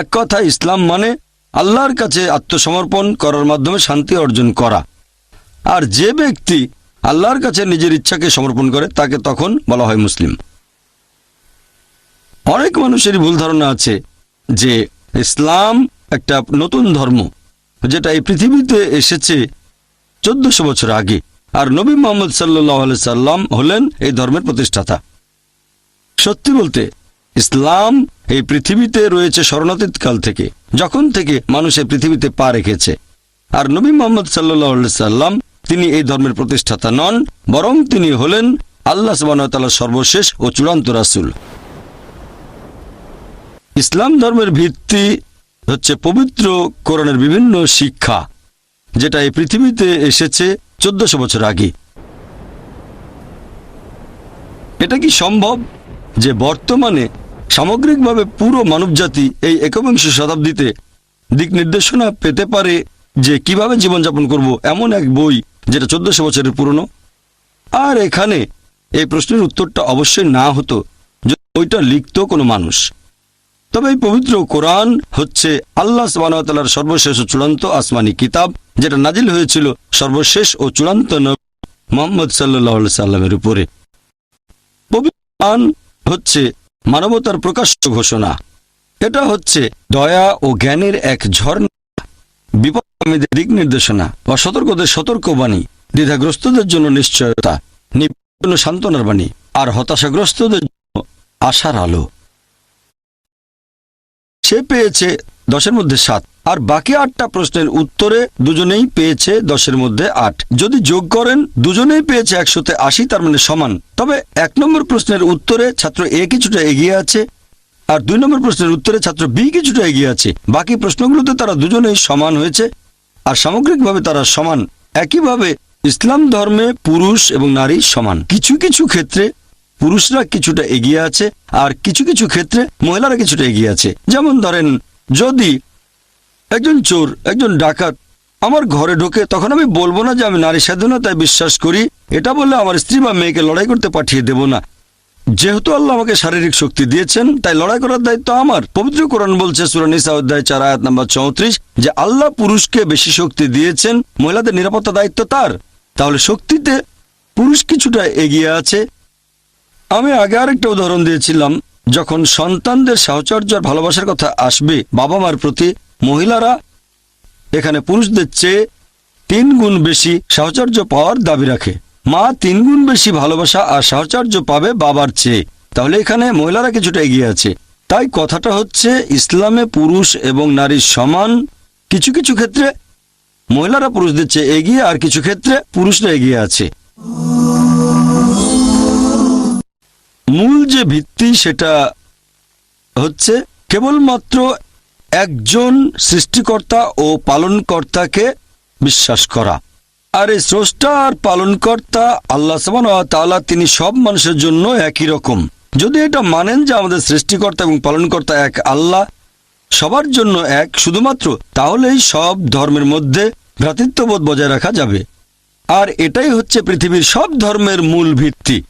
এক কথা, ইসলাম মানে আল্লাহর কাছে আত্মসমর্পণ করার মাধ্যমে শান্তি অর্জন করা। আর যে ব্যক্তি আল্লাহর কাছে নিজের ইচ্ছাকে সমর্পণ করে, তাকে তখন বলা হয় মুসলিম। অনেক মানুষেরই ভুল ধারণা আছে যে ইসলাম একটা নতুন ধর্ম, যেটা এই পৃথিবীতে এসেছে চোদ্দশো বছর আগে, আর নবী মোহাম্মদ সাল্লাহ সাল্লাম হলেন এই ধর্মের প্রতিষ্ঠাতা। সত্যি বলতে, ইসলাম এই পৃথিবীতে রয়েছে শরণাতীত কাল থেকে, যখন থেকে মানুষ এই পৃথিবীতে পা রেখেছে। আর নবী মোহাম্মদ সাল্লাহ সাল্লাম তিনি এই ধর্মের প্রতিষ্ঠাতা নন, বরং তিনি হলেন আল্লাহ সুবাহতাল্লাহ সর্বশেষ ও চূড়ান্ত রাসুল। ইসলাম ধর্মের ভিত্তি হচ্ছে পবিত্র কোরআনের বিভিন্ন শিক্ষা, যেটা এই পৃথিবীতে এসেছে চোদ্দশো বছর আগে। এটা কি সম্ভব যে বর্তমানে সামগ্রিকভাবে পুরো মানবজাতি এই একবিংশ শতাব্দীতে দিক নির্দেশনা পেতে পারে যে কীভাবে জীবনযাপন করব এমন এক বই যেটা চোদ্দশো বছরের পুরনো। আর এখানে এই প্রশ্নের উত্তরটা অবশ্যই না হতো বইটা লিখত কোনো মানুষ। তবে এই পবিত্র কোরআন হচ্ছে আল্লাহ সুবাহতাল্লাহর সর্বশেষ ও চূড়ান্ত আসমানি কিতাব, যেটা নাজিল হয়েছিল সর্বশেষ ও চূড়ান্ত নবী মোহাম্মদ সাল্লাহ সাল্লামের উপরে। পবিত্র কোরআন হচ্ছে মানবতার প্রকাশ্য ঘোষণা। এটা হচ্ছে দয়া ও জ্ঞানের এক ঝর্ণা বিপদের দিক নির্দেশনা বা সতর্কদের সতর্কবাণী, দ্বিধাগ্রস্তদের জন্য নিশ্চয়তা নিপন্ন সান্ত্বনার বাণী, আর হতাশাগ্রস্তদের জন্য আশার আলো। সে পেয়েছে দশের মধ্যে সাত। আর বাকি আটটা প্রশ্নের উত্তরে দুজনেই পেয়েছে দশের মধ্যে আট। যদি যোগ করেন, দুজনেই পেয়েছে একশোতে আশি, তার মানে সমান। তবে এক নম্বর প্রশ্নের উত্তরে ছাত্র এ কিছুটা এগিয়ে আছে, আর দুই নম্বর প্রশ্নের উত্তরে ছাত্র বি কিছুটা এগিয়ে আছে। বাকি প্রশ্নগুলোতে তারা দুজনেই সমান হয়েছে, আর সামগ্রিকভাবে তারা সমান। একইভাবে ইসলাম ধর্মে পুরুষ এবং নারী সমান। কিছু কিছু ক্ষেত্রে পুরুষরা কিছুটা এগিয়ে আছে, আর কিছু কিছু ক্ষেত্রে মহিলারা কিছুটা এগিয়ে আছে। যেমন ধরেন, যদি একজন চোর, একজন ডাকাত আমার ঘরে ঢোকে, তখন আমি বলব না যে আমি নারী স্বাধীনতায় বিশ্বাস করি। এটা বললে আমার স্ত্রী বা মেয়েকে লড়াই করতে পাঠিয়ে দেব না। যেহেতু আল্লাহ আমাকে শারীরিক শক্তি দিয়েছেন, তাই লড়াই করার দায়িত্ব আমার। পবিত্র কোরআন বলছে সুরানিসা অধ্যায় চার, আয়াত নাম্বার চৌত্রিশ, যে আল্লাহ পুরুষকে বেশি শক্তি দিয়েছেন, মহিলাদের নিরাপত্তা দায়িত্ব তার। তাহলে শক্তিতে পুরুষ কিছুটা এগিয়ে আছে। আমি আগে আরেকটা উদাহরণ দিয়েছিলাম, যখন সন্তানদের সাহচর্য ভালোবাসার কথা আসবে বাবা মার প্রতি মহিলারা এখানে পুরুষদের চেয়ে তিন গুণ বেশি সাহচর্য পাওয়ার দাবি রাখে। মা তিন গুণ বেশি ভালোবাসা আর সাহচর্য পাবে বাবার চেয়ে। তাহলে এখানে মহিলারা কিছুটা এগিয়ে আছে। তাই কথাটা হচ্ছে, ইসলামে পুরুষ এবং নারী সমান কিছু কিছু ক্ষেত্রে মহিলারা পুরুষদের চেয়ে এগিয়ে আর কিছু ক্ষেত্রে পুরুষরা এগিয়ে আছে। মূল যে ভিত্তি সেটা হচ্ছে, কেবলমাত্র একজন সৃষ্টিকর্তা ও পালনকর্তাকে বিশ্বাস করা। আর এই স্রষ্টা আর পালনকর্তা আল্লাহ সামান তাআলা তিনি সব মানুষের জন্য একই রকম। যদি এটা মানেন যে আমাদের সৃষ্টিকর্তা এবং পালনকর্তা এক আল্লাহ, সবার জন্য এক শুধুমাত্র, তাহলেই সব ধর্মের মধ্যে ভ্রাতৃত্ববোধ বজায় রাখা যাবে। আর এটাই হচ্ছে পৃথিবীর সব ধর্মের মূল ভিত্তি।